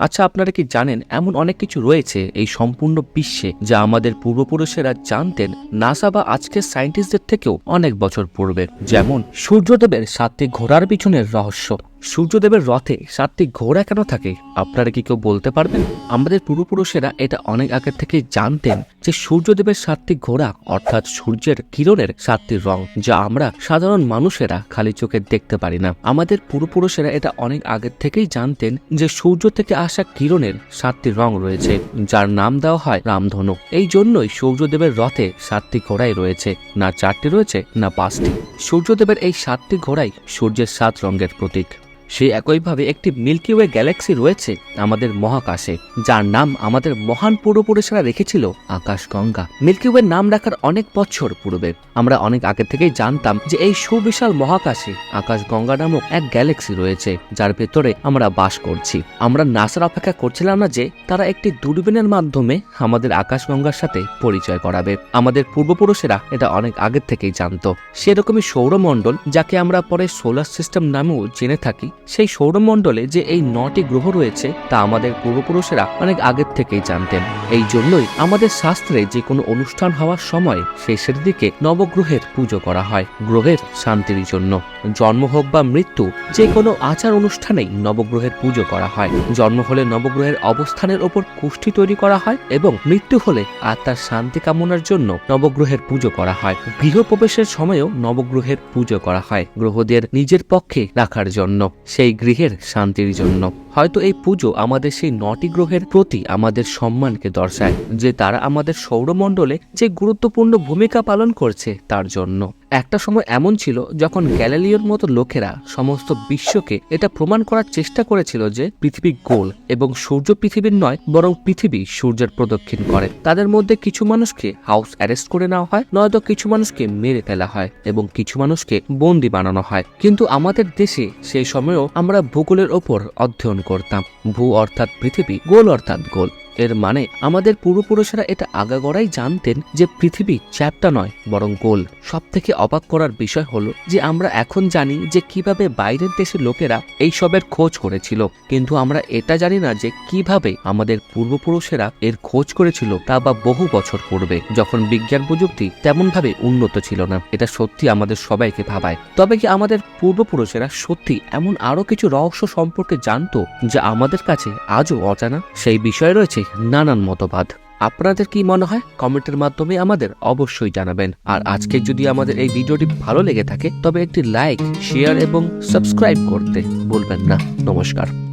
আচ্ছা আপনারা কি জানেন এমন অনেক কিছু রয়েছে এই সম্পূর্ণ বিশ্বে যা আমাদের পূর্বপুরুষেরা জানতেন নাসা বা আজকের সায়েন্টিস্টদের থেকেও অনেক বছর পূর্বে? যেমন সূর্যদেবের সাতটি ঘোড়ার পিছনের রহস্য। সূর্যদেবের রথে সাতটি ঘোড়া কেন থাকে? আপনারা কি কেউ বলতে পারবেন? আমাদের পূর্বপুরুষেরা এটা অনেক আগে থেকে জানতেন যে সূর্যদেবের সাতটি ঘোড়া অর্থাৎ সূর্যের কিরণের সাতটি রং, যা আমরা সাধারণ মানুষেরা খালি চোখে দেখতে পারি না। আমাদের পূর্বপুরুষেরা এটা অনেক আগের থেকেই জানতেন যে সূর্য থেকে আসা কিরণের সাতটি রং রয়েছে, যার নাম দেওয়া হয় রামধনু। এই জন্যই সূর্যদেবের রথে সাতটি ঘোড়াই রয়েছে, না চারটি রয়েছে, না পাঁচটি। সূর্যদেবের এই সাতটি ঘোড়াই সূর্যের সাত রঙের প্রতীক। সেই একইভাবে একটি মিল্কি ওয়ে গ্যালাক্সি রয়েছে আমাদের মহাকাশে, যার নাম আমাদের মহান পূর্বপুরুষেরা রেখেছিল আকাশগঙ্গা। মিল্কি ওয়ের নাম রাখার অনেক বছর পূর্বে, আমরা অনেক আগে থেকেই জানতাম যে এই সুবিশাল মহাকাশে আকাশগঙ্গা নামক এক গ্যালাক্সি রয়েছে, যার ভেতরে আমরা বাস করছি। আমরা নাসার অপেক্ষা করছিলাম না যে তারা একটি দূরবীনের মাধ্যমে আমাদের আকাশগঙ্গার সাথে পরিচয় করাবে। আমাদের পূর্বপুরুষেরা এটা অনেক আগের থেকেই জানতো। সেরকমই সৌরমণ্ডল, যাকে আমরা পরে সোলার সিস্টেম নামেও জেনে থাকি সেই সৌরমণ্ডলে যে এই নটি গ্রহ রয়েছে তা আমাদের পূর্বপুরুষেরা অনেক আগের থেকেই জানতেন। এই জন্যই আমাদের শাস্ত্রে যে কোনো অনুষ্ঠান হওয়ার সময় শেষের দিকে নবগ্রহের পুজো করা হয়, গ্রহের শান্তির জন্য। জন্ম হোক বা মৃত্যু, যে কোনো আচার অনুষ্ঠানেই নবগ্রহের পুজো করা হয়। জন্ম হলে নবগ্রহের অবস্থানের ওপর কুষ্ঠি তৈরি করা হয় এবং মৃত্যু হলে আত্মার শান্তি কামনার জন্য নবগ্রহের পুজো করা হয়। গৃহপ্রবেশের সময়ও নবগ্রহের পুজো করা হয়, গ্রহদের নিজের পক্ষে রাখার জন্য। সেই গৃহের শান্তির জন্য। হয়তো এই পুজো আমাদের সেই নটি গ্রহের প্রতি আমাদের সম্মানকে দর্শায়, যে তারা আমাদের সৌরমণ্ডলে যে গুরুত্বপূর্ণ ভূমিকা পালন করছে তার জন্য। একটা সময় এমন ছিল যখন গ্যালিলিওর মতো লোকেরা সমস্ত বিশ্বকে এটা প্রমাণ করার চেষ্টা করেছিল যে পৃথিবী গোল এবং সূর্য পৃথিবীর নয়, বরং পৃথিবী সূর্যের প্রদক্ষিণ করে। তাদের মধ্যে কিছু মানুষকে হাউস অ্যারেস্ট করে নেওয়া হয়, নয়তো কিছু মানুষকে মেরে ফেলা হয় এবং কিছু মানুষকে বন্দি বানানো হয়। কিন্তু আমাদের দেশে সেই সময়েও আমরা ভূগোলের ওপর অধ্যয়ন করতাম। ভূ অর্থাৎ পৃথিবী গোল অর্থাৎ গোল। এর মানে আমাদের পূর্বপুরুষেরা এটা আগাগোড়াই জানতেন যে পৃথিবী চ্যাপ্টা নয়, বরং গোল। সব থেকে অবাক করার বিষয় হলো যে আমরা এখন জানি যে কীভাবে বাইরের দেশের লোকেরা এই সবের খোঁজ করেছিল। কিন্তু আমরা এটা জানি না যে কীভাবে আমাদের পূর্বপুরুষেরা এর খোঁজ করেছিল তা বা বহু বছর পূর্বে। যখন বিজ্ঞান প্রযুক্তি তেমনভাবে উন্নত ছিল না, এটা সত্যি আমাদের সবাইকে ভাবায়। তবে কি আমাদের পূর্বপুরুষেরা সত্যি এমন আরও কিছু রহস্য সম্পর্কে জানতো যা আমাদের কাছে আজও অজানা? সেই বিষয়ে রয়েছে নানান মতবাদ। আপনাদের কি মনে হয়? কমেন্টের মাধ্যমে আমাদের অবশ্যই জানাবেন। আর আজকে যদি আমাদের এই ভিডিওটি ভালো লেগে থাকে, তবে একটি লাইক, শেয়ার এবং সাবস্ক্রাইব করতে ভুলবেন না। নমস্কার।